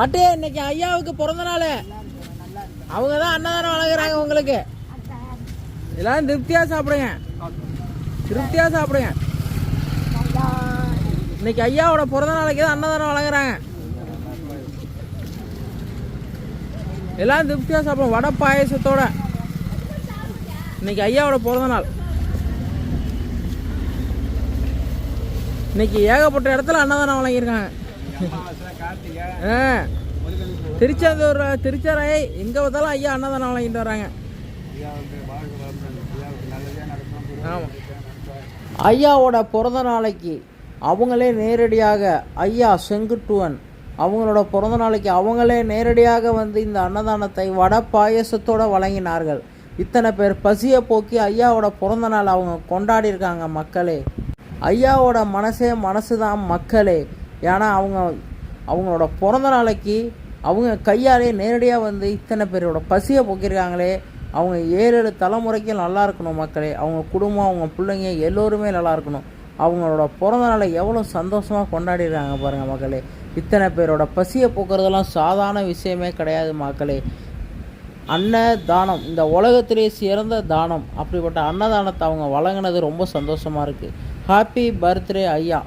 பட்டு இன்னைக்கு ஐயாவுக்கு பிறந்த நாள் அவங்க தான் அன்னதானம் வழங்குறாங்க உங்களுக்கு. எல்லாரும் திருப்தியாக சாப்பிடுங்க. திருப்தியாக சாப்பிடுங்க. இன்னைக்கு ஐயாவோட பிறந்த நாளைக்கு தான் அன்னதானம் வழங்குறாங்க. எல்லாரும் திருப்தியாக சாப்பிடுவோம் வடை பாயசத்தோட. இன்னைக்கு ஐயாவோட பிறந்த நாள் இன்னைக்கு ஏகப்பட்ட இடத்துல அன்னதானம் வழங்கியிருக்காங்க. திருச்செந்தூர் திருச்சரை எங்கே பார்த்தாலும் ஐயா அன்னதானம் வழங்கிட்டு வராங்க. ஆமாம் ஐயாவோட பிறந்த நாளைக்கு அவங்களே நேரடியாக ஐயா செங்குட்டுவன் அவங்களோட பிறந்த நாளைக்கு அவங்களே நேரடியாக வந்து இந்த அன்னதானத்தை வட பாயசத்தோட வழங்கினார்கள். இத்தனை பேர் பசியை போக்கி ஐயாவோட பிறந்த நாள் அவங்க கொண்டாடி இருக்காங்க மக்களே. ஐயாவோட மனசே மனசு தான் மக்களே. ஏன்னா அவங்க அவங்களோட பிறந்த நாளைக்கு அவங்க கையாலே நேரடியாக வந்து இத்தனை பேரோட பசியை போக்கியிருக்காங்களே அவங்க ஏழு ஏழு தலைமுறைக்கும் நல்லா இருக்கணும் மக்களே. அவங்க குடும்பம் அவங்க பிள்ளைங்க எல்லோருமே நல்லா இருக்கணும். அவங்களோட பிறந்த நாளை எவ்வளோ சந்தோஷமாக கொண்டாடிடுறாங்க பாருங்கள் மக்களே. இத்தனை பேரோட பசியை போக்குறதெல்லாம் சாதாரண விஷயமே கிடையாது மக்களே. அன்ன தானம் இந்த உலகத்திலே சிறந்த தானம் அப்படிப்பட்ட அன்னதானத்தை அவங்க வழங்கினது ரொம்ப சந்தோஷமாக இருக்குது ஹாப்பி பர்த்டே ஐயா.